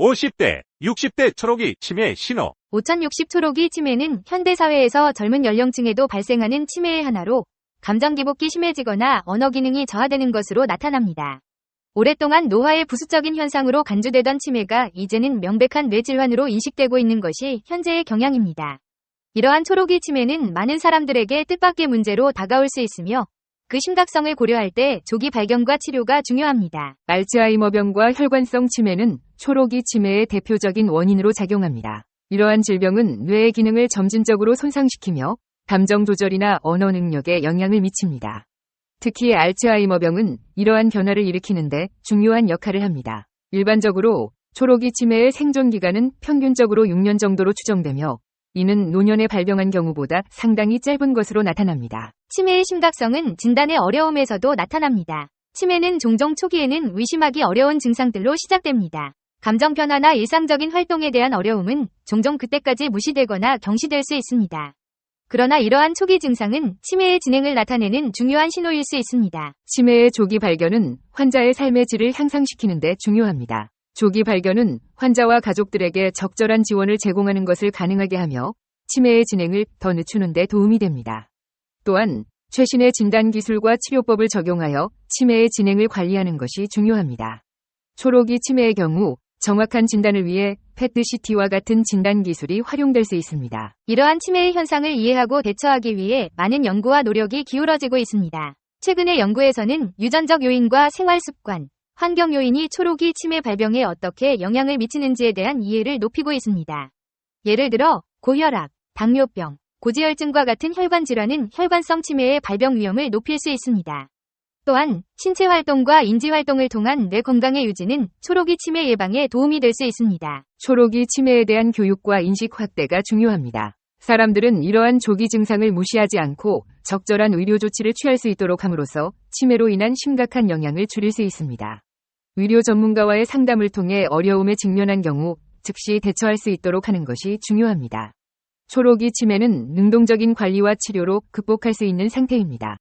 50대, 60대 초록이 치매 신호. 5060 초록이 치매는 현대사회에서 젊은 연령층에도 발생하는 치매의 하나로 감정 기복기 심해지거나 언어 기능이 저하되는 것으로 나타납니다. 오랫동안 노화의 부수적인 현상으로 간주되던 치매가 이제는 명백한 뇌질환으로 인식되고 있는 것이 현재의 경향입니다. 이러한 초록이 치매는 많은 사람들에게 뜻밖의 문제로 다가올 수 있으며 그 심각성을 고려할 때 조기 발견과 치료가 중요합니다. 알츠하이머병과 혈관성 치매는 초록이 치매의 대표적인 원인으로 작용합니다. 이러한 질병은 뇌의 기능을 점진적으로 손상시키며 감정 조절이나 언어 능력에 영향을 미칩니다. 특히 알츠하이머병은 이러한 변화를 일으키는데 중요한 역할을 합니다. 일반적으로 초록이 치매의 생존 기간은 평균적으로 6년 정도로 추정되며 이는 노년에 발병한 경우보다 상당히 짧은 것으로 나타납니다. 치매의 심각성은 진단의 어려움에서도 나타납니다. 치매는 종종 초기에는 의심하기 어려운 증상들로 시작됩니다. 감정 변화나 일상적인 활동에 대한 어려움은 종종 그때까지 무시되거나 경시될 수 있습니다. 그러나 이러한 초기 증상은 치매의 진행을 나타내는 중요한 신호일 수 있습니다. 치매의 조기 발견은 환자의 삶의 질을 향상시키는 데 중요합니다. 조기 발견은 환자와 가족들에게 적절한 지원을 제공하는 것을 가능하게 하며 치매의 진행을 더 늦추는 데 도움이 됩니다. 또한 최신의 진단 기술과 치료법을 적용하여 치매의 진행을 관리하는 것이 중요합니다. 초록이 치매의 경우 정확한 진단을 위해 PET-CT와 같은 진단 기술이 활용될 수 있습니다. 이러한 치매의 현상을 이해하고 대처하기 위해 많은 연구와 노력이 기울어지고 있습니다. 최근의 연구에서는 유전적 요인과 생활 습관, 환경 요인이 초록이 치매 발병에 어떻게 영향을 미치는지에 대한 이해를 높이고 있습니다. 예를 들어 고혈압, 당뇨병, 고지혈증과 같은 혈관 질환은 혈관성 치매의 발병 위험을 높일 수 있습니다. 또한 신체 활동과 인지 활동을 통한 뇌 건강의 유지는 초록이 치매 예방에 도움이 될 수 있습니다. 초록이 치매에 대한 교육과 인식 확대가 중요합니다. 사람들은 이러한 조기 증상을 무시하지 않고 적절한 의료 조치를 취할 수 있도록 함으로써 치매로 인한 심각한 영향을 줄일 수 있습니다. 의료 전문가와의 상담을 통해 어려움에 직면한 경우 즉시 대처할 수 있도록 하는 것이 중요합니다. 초록이 치매는 능동적인 관리와 치료로 극복할 수 있는 상태입니다.